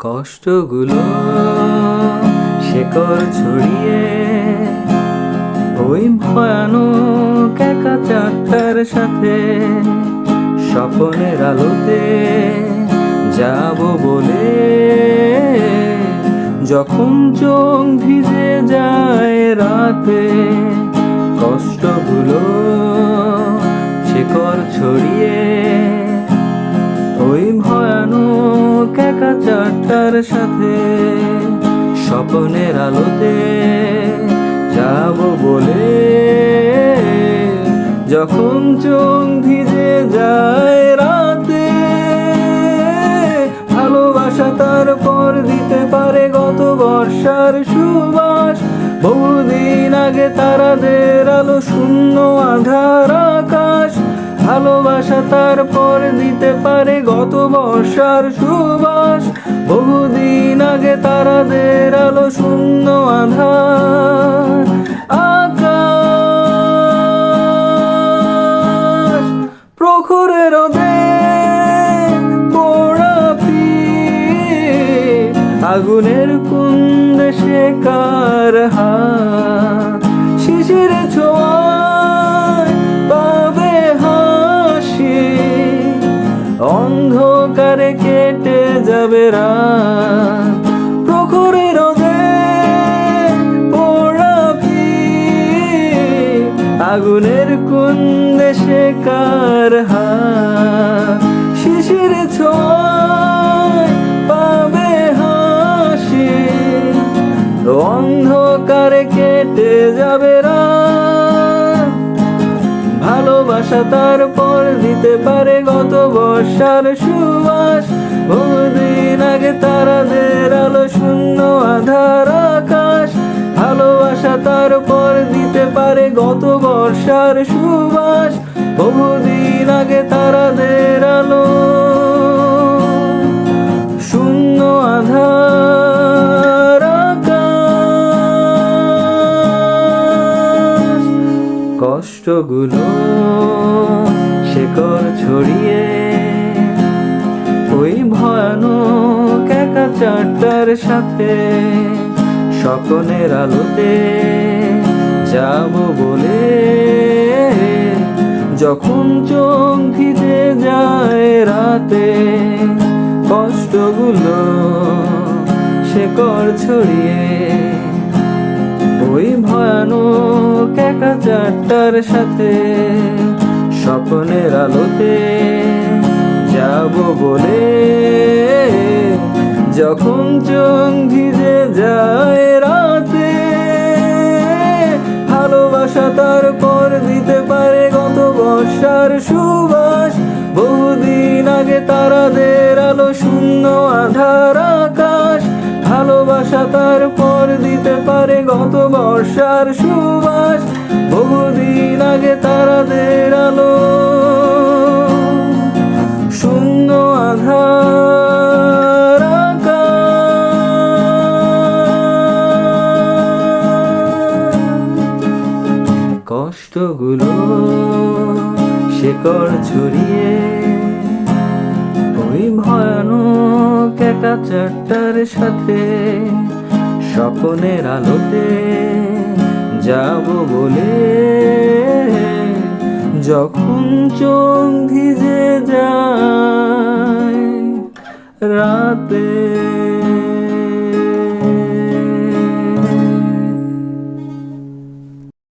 কষ্টগুলো শেকড় ছড়িয়ে ওই ভয়ানক একা চারটার সাথে স্বপনের আলোতে যাব বলে যখন চোখ ভিজে যায় রাতে কষ্টগুলো শেকড় ছড়িয়ে চারটার সাথে স্বপ্নের আলোতে যাব বলে। যখন চোখ ভিজে যায় রাতে, ভালোবাসা তারপর দিতে পারে গত বর্ষার সুবাস। বহুদিন আগে তারাদের আলো শূন্য আধার ভালোবাসা তারপর দিতে পারে গত বর্ষার সুবাস। বহুদিন আগে তারাদের আলো শূন্য আধার। আকাশ প্রখরের আগুনের কুন্দ হাত? শিশির যাবে রাত। পিঠ, আগুনের কুন্দে শেখার হাত? শিশির পাবে হাসি। অন্ধকারে কেটে যাবে রাত। ভালোবাসা তারপর দিতে পারে গত বর্ষার সুবাস। বহুদিন আগে তারাদের আলো শূন্য, আধার, আকাশ। ভালোবাসা তারপর দিতে পারে গত বর্ষার সুবাস। বহুদিন আগে তারাদের আলো শূন্য, আধার, আকাশ। কষ্টগুলো চারটার সাথে স্বপ্নের আলোতে যাব বলে। যখন চোখ যায় রাতে কষ্টগুলো শেকড় ছড়িয়ে, ওই ভয়ানক একা চারটার সাথে স্বপ্নের আলোতে যাব বলে। যখন চোখ ভিজে যায় রাতে, ভালোবাসা তারপর দিতে পারে গত বর্ষার সুবাস। বহুদিন আগে তারাদের আলো শূন্য আধার আকাশ। ভালোবাসা তারপর দিতে পারে গত বর্ষার সুবাস। বহুদিন আগে তারাদের আলো শূন্য আধার কষ্টগুলো শেকড় ছড়িয়ে, ওই ভয়ানক একা চারটার সাথে স্বপ্নের আলোতে যাব বলে, যখন চোখ ভিজে যায়, রাতে